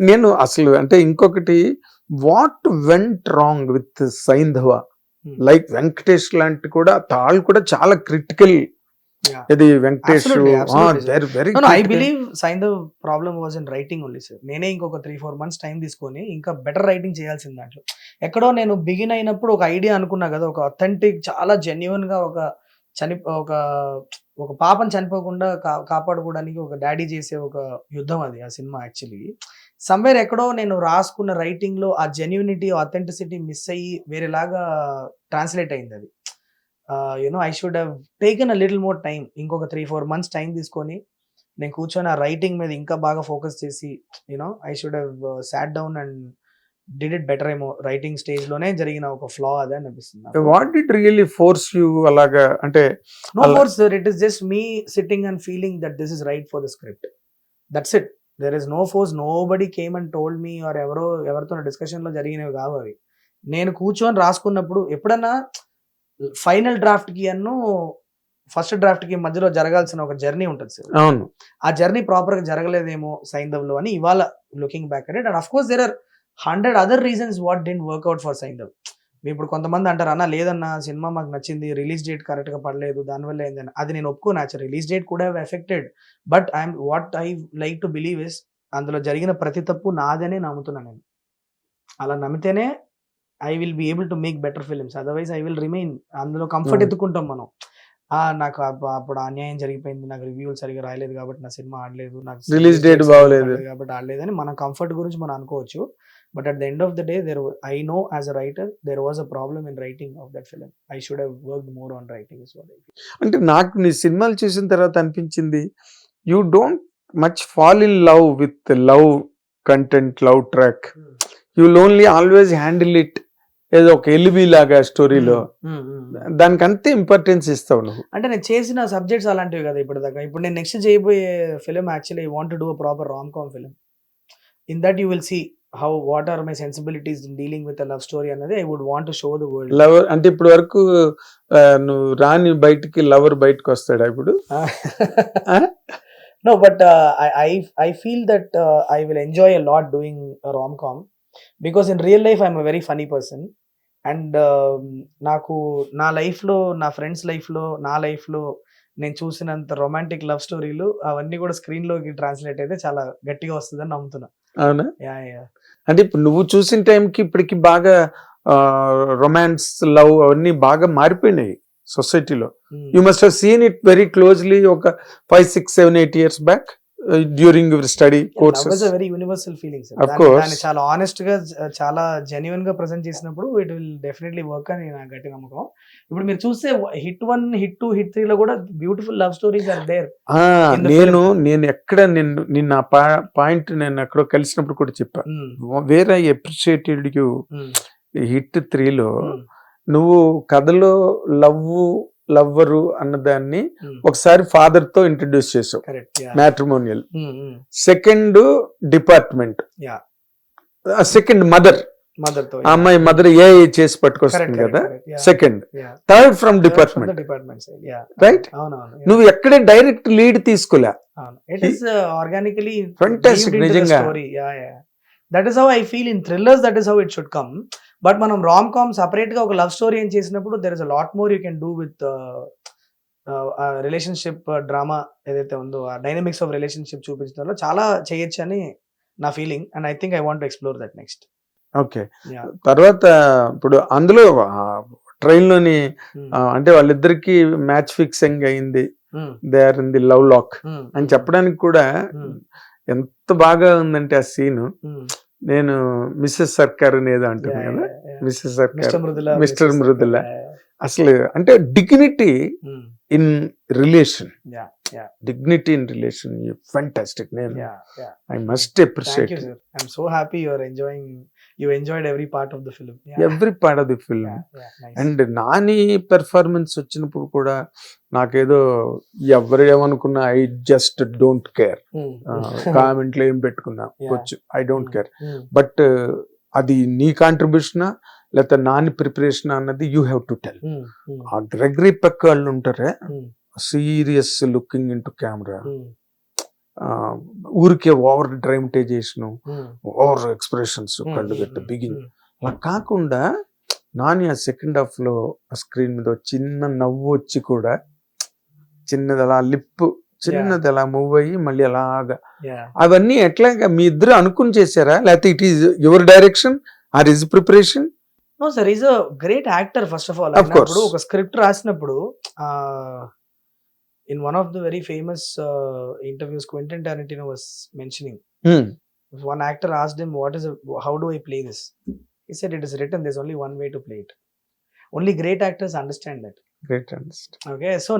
నేను అసలు అంటే ఇంకొకటి what went wrong with Saindhav? Hmm. Like Venkatesh లాంటి కూడా తాళ్ళు కూడా చాలా క్రిటికల్. ఇది Venkatesh I believe the problem was in writing only sir నేనే ఇంకొక త్రీ ఫోర్ మంత్స్ టైం తీసుకొని ఇంకా బెటర్ రైటింగ్ చేయాల్సింది దాంట్లో. ఎక్కడో నేను బిగిన్ అయినప్పుడు ఒక ఐడియా అనుకున్నా కదా ఒక అథెంటిక్ చాలా జెన్యున్గా ఒక చని ఒక ఒక పాపని చనిపోకుండా కాపాడుకోవడానికి ఒక డాడీ చేసే ఒక యుద్ధం అది ఆ సినిమా యాక్చువల్లీ సమ్వేర్ ఎక్కడో నేను రాసుకున్న రైటింగ్లో ఆ జెన్యునిటీ అథెంటిసిటీ మిస్ అయ్యి వేరేలాగా ట్రాన్స్లేట్ అయింది అది. You know I should have taken a little more time ఇంకొక త్రీ ఫోర్ మంత్స్ టైం తీసుకొని నేను కూర్చొని ఆ రైటింగ్ మీద ఇంకా బాగా ఫోకస్ చేసి you know I should have sat down and did it better ఏమో. రైటింగ్ స్టేజ్లోనే జరిగిన ఒక ఫ్లా అదే అనిపిస్తుంది what did really force you అలాగా అంటే no force it is just me sitting and feeling that this is right for the script that's it there is no force nobody came and told me or ఎవరో ఎవరితో డిస్కషన్లో జరిగినవి కావు అవి. నేను కూర్చొని రాసుకున్నప్పుడు ఎప్పుడన్నా ఫైనల్ డ్రాఫ్ట్కి అన్ను ఫస్ట్ డ్రాఫ్ట్కి మధ్యలో జరగాల్సిన ఒక జర్నీ ఉంటుంది సార్. అవును. ఆ జర్నీ ప్రాపర్గా జరగలేదేమో సైంధవ్లో అని ఇవాళ looking back at and of course there are hundred other reasons what didn't work out for Saindhav. మీ ఇప్పుడు కొంతమంది అంటారు అన్న లేదన్న సినిమా మాకు నచ్చింది రిలీజ్ డేట్ కరెక్ట్గా పడలేదు దానివల్ల ఏందని అది నేను ఒప్పుకోను యాక్చువల్ రిలీజ్ డేట్ కూడా affected. But I'm what I like to believe is అందులో జరిగిన ప్రతి తప్పు నాదనే నమ్ముతున్నాను నేను. అలా నమ్మితేనే I will be able to make better films. Otherwise I will remain. అందులో కంఫర్ట్ Hmm. ఎత్తుకుంటాం మనం. నాకు అప్ప- అప్పుడు అన్యాయం జరిగిపోయింది నాకు రివ్యూలు సరిగా రాయలేదు కాబట్టి నా సినిమా ఆడలేదు నాకు date సరిగా బాగోలేదు. కాబట్టి ఆడలేదు అని మన కంఫర్ట్ గురించి మనం అనుకోవచ్చు. But at the end of the day there I know as a writer there was a problem in writing of that film I should have work more on writing is what అంటే నాకు నీ సినిమాలు చూసిన తర్వాత అనిపించింది you don't much fall in love with love content love track you only always handle it ఏదో ఒక alibi లాగా స్టోరీలో దానికి అంతే ఇంపార్టెన్స్ ఇస్తావు నువ్వు. అంటే నేను చేసిన సబ్జెక్ట్స్ అలాంటివి కదా ఇప్పుడు దాకా. ఇప్పుడు నేను నెక్స్ట్ చేయబోయే film actually I want do a proper rom com film in that you will see how what are my sensibilities in dealing with love story అన్నది I would want show the world lover అంటే ఇప్పుడు వరకు నువ్వు రాని బయటికి lover బయటకు వస్తాడా ఇప్పుడు? no but I, I i feel that uh, i will enjoy a lot doing a rom-com because in real life i'm a very funny person and నాకు నా లైఫ్లో నా ఫ్రెండ్స్ లైఫ్లో నా లైఫ్లో నేను చూసినంత రొమాంటిక్ లవ్ స్టోరీలు అవన్నీ కూడా స్క్రీన్లోకి ట్రాన్స్లేట్ అయితే చాలా గట్టిగా వస్తుందని నమ్ముతున్నా. అవునా? అంటే ఇప్పుడు నువ్వు చూసిన టైంకి ఇప్పటికి బాగా రొమాన్స్ లవ్ అవన్నీ బాగా మారిపోయినాయి సొసైటీలో. You must have seen it very closely ఒక five six seven eight years back during your study courses very universal feelings Of course. దాన్ని చాలా ఆనెస్ట్గా చాలా జెన్యున్గా ప్రజెంట్ చేసినప్పుడు ఇట్ విల్ డెఫినెట్లీ వర్క్ అని నా గట్టి నమ్మకం. ఇప్పుడు మీరు చూస్తే Hit one Hit two Hit three లో కూడా beautiful love stories are there నేను నేను ఎక్కడ నిన్ను నిన్న పాయింట్ నేను ఎక్కడో కలిసినప్పుడు కూడా చెప్పా. వేరే ఐ అప్రిషియేటెడ్ యూ హిట్ త్రీలో నువ్వు కథలో లవ్ లవ్వరు అన్నదాన్ని ఒకసారి ఫాదర్తో ఇంట్రడ్యూస్ చేసావు matrimonial second department. Second mother మదర్తో ఆ అమ్మాయి మదర్ ఏ చేసి పట్టుకొస్తుంది కదా? Second third from department department? అవునవును నువ్వు ఎక్కడే డైరెక్ట్ లీడ్ తీసుకోలే. ఆర్గానికలీ నిజంగా. That is how I feel in thrillers that is how it should come but మనం రామ్ కామ్ సపరేట్గా ఒక లవ్ స్టోరీ అని చేసినప్పుడు there is a lot more you can do with relationship drama ఏదైతే ఉందో ఆ డైనమిక్స్ ఆఫ్ రిలేషన్షిప్ చూపించడంలో చాలా చేయొచ్చు అని నా feeling and I think I want explore that next okay. తర్వాత ఇప్పుడు అందులో ట్రైన్లోని ఆ, అంటే వాళ్ళిద్దరికి మ్యాచ్ ఫిక్సింగ్ అయింది. They are in the love lock అని చెప్పడానికి కూడా ఎంత బాగా ఉందంటే ఆ సీన్ నేను మిస్సెస్ సర్కార్ అనేది అంటుంది కదా? మిస్సెస్ సర్కార్. మిస్టర్ మృదుల. అసలు అంటే dignity in relation dignity in relation fantastic నేను I must appreciate I'm so happy your enjoying you enjoyed every part of the film every part of the film and Nani performance వచ్చినప్పుడు కూడా నాకేదో ఎవరు ఏమనుకున్నా I just don't care కామెంట్లు ఏం పెట్టుకున్నా. వచ్చు. ఐ డోంట్ కేర్ బట్ అది నీ కాంట్రిబ్యూషన్ లేకపోతే నాని ప్రిపరేషన్ అన్నది యూ హ్యావ్ టు టెల్ ఆ గ్రెగరీ పెక్క వాళ్ళు ఉంటారే serious looking into camera ఊరికే ఓవర్ డ్రైమటైజేషన్. ఓవర్ ఎక్స్ప్రెషన్స్ కళ్ళు గట్ట బిగిన్. అలా కాకుండా నాని ఆ సెకండ్ హాఫ్లో స్క్రీన్ మీద చిన్న నవ్వు వచ్చి కూడా చిన్నది అలా లిప్ చిన్నది అలా మూవ్ అయ్యి మళ్ళీ అలాగా. అవన్నీ ఎట్లాగా మీ ఇద్దరు అనుకుని చేశారా? లేకపోతే it is your direction or is preparation no sir is a great actor first of all ఒక స్క్రిప్ట్ రాసినప్పుడు in one of the very famous interviews Quentin Tarantino was mentioning one actor as him what is how do I play this he said it is written this only one way to play it only great actors understand that great okay so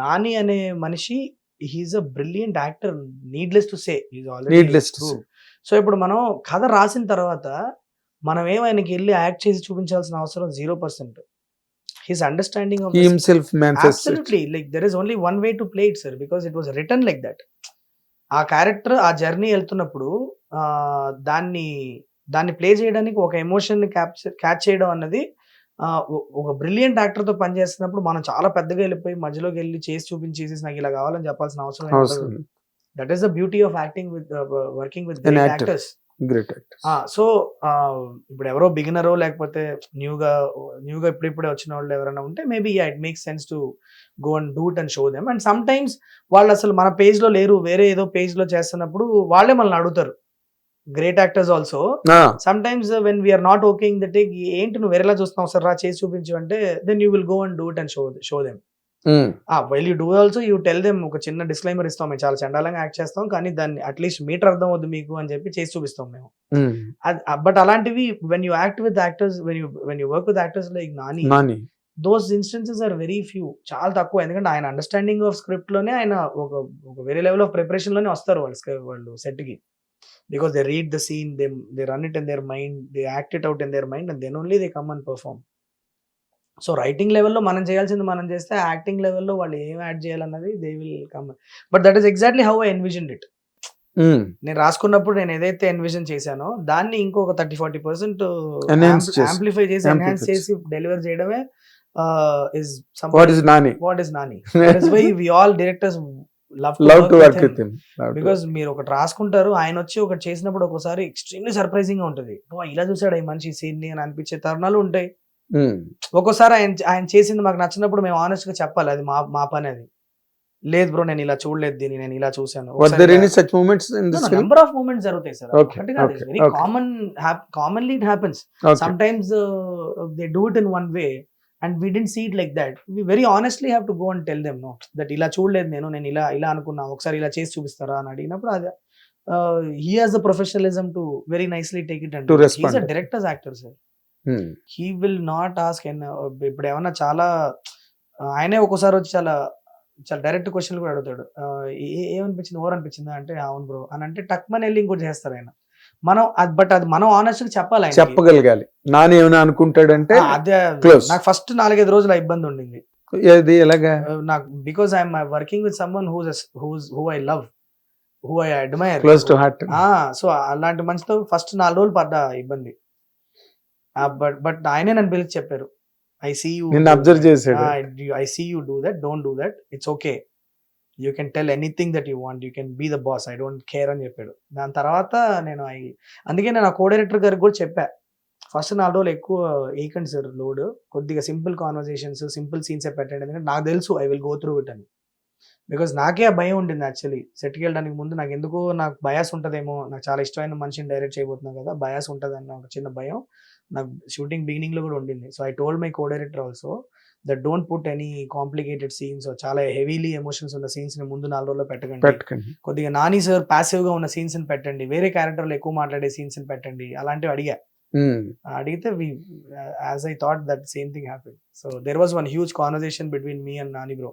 Nani అనే మనిషి he's a brilliant actor needless to say needless to so ఇప్పుడు మనం కథ రాసిన తర్వాత మనం ఏమైనా వెళ్ళి యాక్ట్ చేసి చూపించాల్సిన అవసరం zero percent manifest absolutely like there is only one way to play it sir because it was written like that ఆ క్యారెక్టర్ ఆ జర్నీ వెళ్తున్నప్పుడు దాన్ని దాన్ని ప్లే చేయడానికి ఒక ఎమోషన్ క్యాప్చర్ క్యాచ్ చేయడం అన్నది ఒక బ్రిలియంట్ యాక్టర్తో పనిచేస్తున్నప్పుడు మనం చాలా పెద్దగా వెళ్ళిపోయి మధ్యలోకి వెళ్ళి చేసి చూపించేసి నాకు ఇలా కావాలని చెప్పాల్సిన అవసరం that is the beauty of acting with working with. Actors great so ఇప్పుడు ఎవరో బిగినరో లేకపోతే న్యూగా న్యూగా ఇప్పుడిప్పుడే వచ్చిన వాళ్ళు ఎవరైనా ఉంటే maybe it makes sense to go and do it and show them and sometimes వాళ్ళు అసలు మన పేజ్లో లేరు వేరే ఏదో పేజ్లో చేస్తున్నప్పుడు వాళ్ళే మనల్ని అడుగుతారు. Great actors also sometimes when we are not okaying the take ఏంటి నువ్వు వేరేలా చూస్తున్నావు? సార్ రా చేసి చూపించు అంటే then you will go and do it and show show them well you do also you tell them ఒక చిన్న డిస్క్లైమర్ ఇస్తాం మేము. చాలా చండాలంగా యాక్ట్ చేస్తాం కానీ దాన్ని అట్లీస్ట్ మీటర్ అర్థం అవుద్ది మీకు అని చెప్పి చేసి చూపిస్తాం మేము. బట్ అలాంటివి when you act with actors when you when you work with actors like Nani those instances are very few చాలా తక్కువ. ఎందుకంటే ఆయన అండర్స్టాండింగ్ ఆఫ్ స్క్రిప్ట్లోనే ఆయన ఒక ఒక వేరే లెవెల్ ఆఫ్ ప్రిపరేషన్లోనే వస్తారు వాళ్ళు వాళ్ళు సెట్కి. Because they read the scene they they run it in their mind they act it out in their mind and then only they come and perform so writing లెవెల్లో మనం చేయాల్సింది మనం చేస్తే యాక్టింగ్ లెవెల్లో వాళ్ళు ఏం యాడ్ చేయాలన్నది they will come but that is exactly how I envision it నేను రాసుకున్నప్పుడు నేను ఏదైతే ఎన్విజన్ చేశానో దాన్ని ఇంకొక థర్టీ ఫార్టీ పర్సెంట్ Enhance చేసి- యాంప్లిఫై చేసి ఎన్హాన్స్ చేసి. డెలివర్ చేయడమే is what is Nani what is Nani why we all directors love love to work with him because మీరు ఒకటి రాసుకుంటారు ఆయన వచ్చి ఒకటి చేసినప్పుడు ఒకసారి ఎక్స్ట్రీమ్లీ సర్ప్రైజింగ్గా ఉంటుంది. "ఓ, ఇలా చూసాడు ఈ మంచి సీన్ని అని అనిపించే తరుణాలు ఉంటాయి. ఒక్కోసారి ఆయన ఆయన చేసింది మాకు నచ్చినప్పుడు మేము ఆనెస్ట్గా చెప్పాలి అది మా మా పని అది లేదు బ్రో నేను ఇలా చూడలేదు దీన్ని నేను ఇలా were in film number of moments జరుగుతాయి sir very. Common commonly it happens uh, they do it in one way and we didn't see it like that. We very honestly have to go and tell them no that ఇలా చూడలేదు నేను నేను ఇలా ఇలా అనుకున్నా ఒకసారి ఇలా చేసి చూపిస్తారా అని అడిగినప్పుడు అది he has the professionalism to very nicely take it and directors actor sir he will not ask an ఇప్పుడు ఏమన్నా చాలా ఆయనే ఒక్కోసారి వచ్చి చాలా చాలా డైరెక్ట్ క్వశ్చన్లు కూడా అడుగుతాడు. ఏమనిపించింది? ఓవర్ అనిపించిందా అంటే అవును బ్రో అని అంటే టక్మని వెళ్ళి ఇంకోటి చేస్తారు ఆయన. మనం అది బట్ అది మనం ఆనెస్ట్ చెప్పాలి ఆయనకి. చెప్పగలగాలి. నాని ఏమైనా అనుకుంటాడంటే అదే. నాకు ఫస్ట్ నాలుగైదు రోజులు ఇబ్బంది ఉండింది. ఎలాగా? నాకు because I'm working with someone whose whose who I love who I admire close to heart so అలాంటి మనిషితో ఫస్ట్ నాలుగు రోజులు పడ్డా ఇబ్బంది. బట్ బట్ ఆయనే నన్ను పిలిచి చెప్పారు. ఐ సీ యూ నిన్ను అబ్జర్వ్ చేశాడు. I see you do that don't do that it's okay you can tell anything that you want you can be the boss I don't care అని చెప్పాడు. దాని తర్వాత నేను ఐ అందుకే నేను ఆ కో డైరెక్టర్ గారికి కూడా చెప్పా. ఫస్ట్ నాలుగు రోజులు ఎక్కువ వేయకండి సార్ లోడ్. కొద్దిగా సింపుల్ కాన్వర్సేషన్స్ సింపుల్ సీన్స్ పెట్టండి. ఎందుకంటే నాకు తెలుసు I will go through it అని. బికాస్ నాకే ఆ భయం ఉండింది యాక్చువల్లీ సెట్కి వెళ్ళడానికి ముందు నాకు ఎందుకో నాకు బయాస్ ఉంటుందేమో. నాకు చాలా ఇష్టమైన మనిషిని డైరెక్ట్ చేయబోతున్నా కదా బయాస్ ఉంటుందన్న ఒక చిన్న భయం. నాకు షూటింగ్ బిగినింగ్లో కూడా ఉండింది. So I told my co director also that don't put any complicated scenes చాలా హెవీలీ ఎమోషన్స్ ఉన్న సీన్స్ని ముందు నాలుగు రోజుల్లో పెట్టకండి. కొద్దిగా నాని సార్ పాసివ్గా ఉన్న సీన్స్ని పెట్టండి. వేరే క్యారెక్టర్లు ఎక్కువ మాట్లాడే సీన్స్ని పెట్టండి. అలాంటివి అడిగా. అడిగితే we as I thought that same thing happy so there was one huge conversation between me and Nani bro.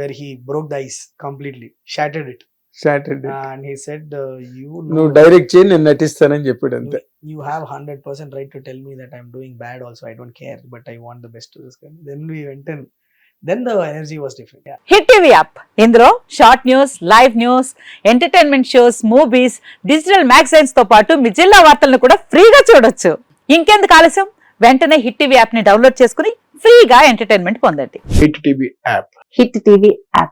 Where he broke the ice completely shattered it Saturday. And he said you నువ్వు direct చేయి నేను నటిస్తానని చెప్పాడు అంతే you have 100% right to tell me that i'm doing bad also. I don't care but i want the best to this guy. Then we went in. Then the energy was different. Yeah. Hit TV app ఇందులో short news live news entertainment shows movies digital మ్యాగజైన్స్తో పాటు మీ జిల్లా వార్తలను కూడా ఫ్రీగా చూడొచ్చు. ఇంకెందుకు ఆలస్యం? వెంటనే హిట్ టీవీ యాప్ని డౌన్లోడ్ చేసుకుని ఫ్రీగా ఎంటర్టైన్మెంట్ పొందండి. Hit TV app Hit TV app